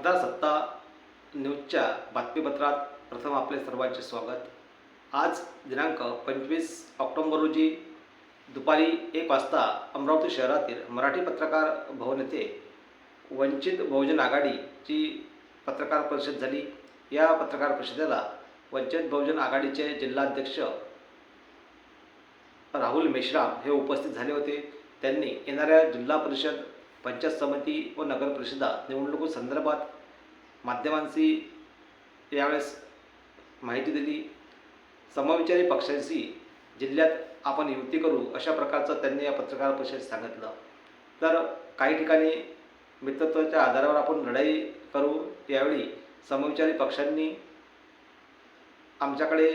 मतदार सत्ता न्यूजच्या बातमीपत्रात प्रथम आपले सर्वांचे स्वागत. आज दिनांक पंचवीस ऑक्टोंबर रोजी दुपारी एक वाजता अमरावती शहरातील मराठी पत्रकार भवन येथे वंचित बहुजन आघाडीची पत्रकार परिषद झाली. या पत्रकार परिषदेला वंचित बहुजन आघाडीचे जिल्हाध्यक्ष राहुल मेश्राम हे उपस्थित झाले होते. त्यांनी येणाऱ्या जिल्हा परिषद पंचायत समिती व नगर परिषदा निवडणुकीसंदर्भात माध्यमांशी यावेळेस माहिती दिली. समविचारी पक्षांशी जिल्ह्यात आपण युती करू अशा प्रकारचं त्यांनी या पत्रकार परिषदेत सांगितलं. तर काही ठिकाणी मित्रत्वाच्या आधारावर आपण लढाई करू. यावेळी समविचारी पक्षांनी आमच्याकडे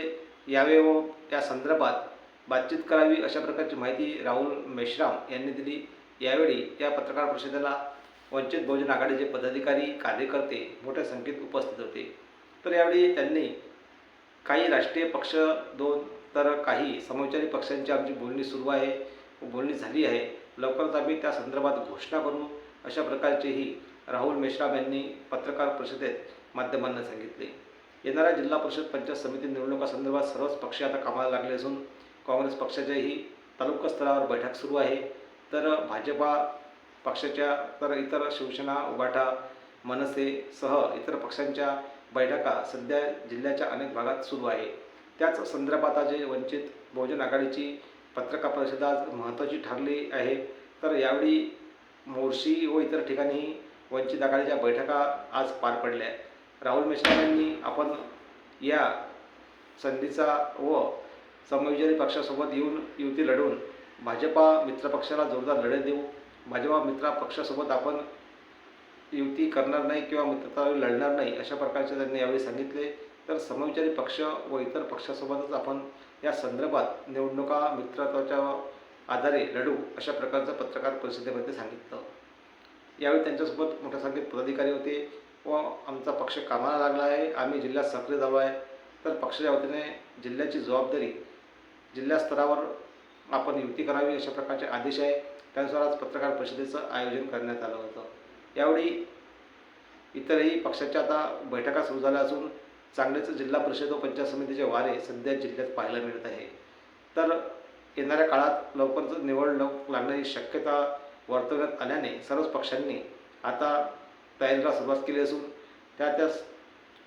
यावे व त्या संदर्भात बातचीत करावी अशा प्रकारची माहिती राहुल मेश्राम यांनी दिली. यावेळी या पत्रकार परिषदेला वंचित बहुजन आघाडीचे पदाधिकारी कार्यकर्ते मोठ्या संख्येत उपस्थित होते. तर यावेळी त्यांनी काही राष्ट्रीय पक्ष दोन तर काही समविचारी पक्षांची आमची बोलणी सुरू आहे बोलणी झाली आहे. लवकरच आम्ही त्या संदर्भात घोषणा करू अशा प्रकारचेही राहुल मेश्राम यांनी पत्रकार परिषदेत माध्यमांना सांगितले. येणाऱ्या जिल्हा परिषद पंचायत समिती निवडणुकासंदर्भात सर्वच पक्ष आता कामाला लागले असून काँग्रेस पक्षाच्याही तालुकास्तरावर बैठक सुरू आहे. तर भाजपा पक्षाच्या तर इतर शिवसेना उबाठा मनसेसह इतर पक्षांच्या बैठका सध्या जिल्ह्याच्या अनेक भागात सुरू आहे. त्याच संदर्भात आज वंचित बहुजन आघाडीची पत्रकार परिषद आज महत्त्वाची ठरली आहे. तर यावेळी मोर्शी व इतर ठिकाणी वंचित आघाडीच्या बैठका आज पार पडल्या. राहुल मेश्राम यांनी आपण या संधीचा व समविचारी पक्षासोबत येऊन युती लढून भाजपा मित्रपक्षाला जोरदार लढत देऊ. भाजपा मित्र पक्षासोबत आपण युती करणार नाही किंवा मित्रता लढणार नाही अशा प्रकारचे त्यांनी यावेळी सांगितले. तर समविचारी पक्ष व इतर पक्षासोबतच आपण या संदर्भात निवडणुका मित्रत्वाच्या आधारे लढू अशा प्रकारचं पत्रकार परिषदेमध्ये सांगितलं. यावेळी त्यांच्यासोबत मोठ्या संख्येत पदाधिकारी होते व आमचा पक्ष कामाला लागला आहे. आम्ही जिल्ह्यात सक्रिय झालो आहे. तर पक्षाच्या वतीने जिल्ह्याची जबाबदारी जिल्हा स्तरावर आपण युती करावी अशा प्रकारचे आदेश आहे. त्यानुसार आज पत्रकार परिषदेचं आयोजन करण्यात आलं होतं. यावेळी इतरही पक्षाच्या आता बैठका सुरू झाल्या असून चांगलेच जिल्हा परिषद व पंचायत समितीचे वारे सध्या जिल्ह्यात पाहायला मिळत आहे. तर येणाऱ्या काळात लवकरच निवडणूक लागण्याची शक्यता वर्तवण्यात आल्याने सर्वच पक्षांनी आता तयारीला सुरुवात केली असून त्या त्या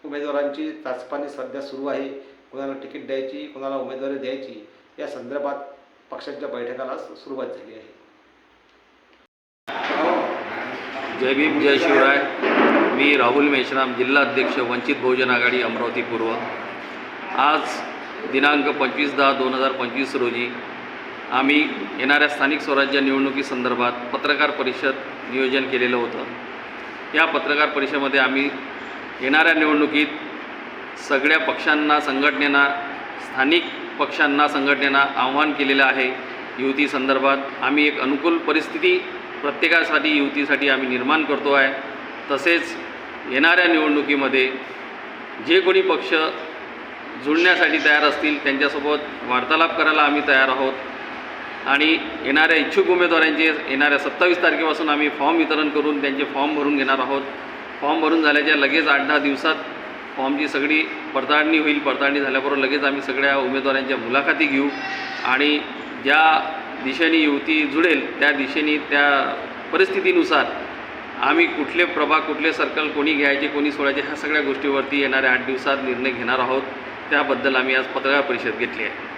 उमेदवारांची चाचपणी सध्या सुरू आहे. कोणाला तिकीट द्यायची कोणाला उमेदवारी द्यायची या संदर्भात पक्षांच्या बैठकाला सुरुवात झाली आहे. जय भीम जय शिवराय. मी राहुल मेश्राम जिल्हा अध्यक्ष वंचित बहुजन आघाडी अमरावती पूर्व. आज दिनांक पंचवीस दहा दोन हजार पंचवीस रोजी आम्ही येणाऱ्या स्थानिक स्वराज्य निवडणुकीसंदर्भात पत्रकार परिषद नियोजन केलेलं होतं. या पत्रकार परिषदेमध्ये आम्ही येणाऱ्या निवडणुकीत सगळ्या पक्षांना संघटनेना स्थानिक पक्षांना संघटनेना आव्हान केलेलं आहे. युती संदर्भात आम्ही एक अनुकूल परिस्थिती प्रत्येकासाठी युतीसाठी आम्ही निर्माण करतो आहे. तसेच येणाऱ्या निवडणुकीमध्ये जे कोणी पक्ष जुळण्यासाठी तयार असतील त्यांच्यासोबत वार्तालाप करायला आम्ही तयार आहोत. आणि येणाऱ्या इच्छुक उमेदवारांचे येणाऱ्या सत्तावीस तारखेपासून आम्ही फॉर्म वितरण करून त्यांचे फॉर्म भरून घेणार आहोत. फॉर्म भरून झाल्याच्या लगेच आठ दहा दिवसात फॉर्मची सगळी पडताळणी होईल पडताळणी झाल्याबरोबर लगेच आम्ही सगळ्या उमेदवारांच्या मुलाखती घेऊ आणि ज्या दिशेने युती जुळेल त्या दिशेने त्या परिस्थितीनुसार आम्ही कुठले प्रभाग कुठले सर्कल कोणी घ्यायचे कोणी सोडायचे ह्या सगळ्या गोष्टीवरती येणाऱ्या आठ दिवसात निर्णय घेणार आहोत. त्याबद्दल आम्ही आज पत्रकार परिषद घेतली आहे.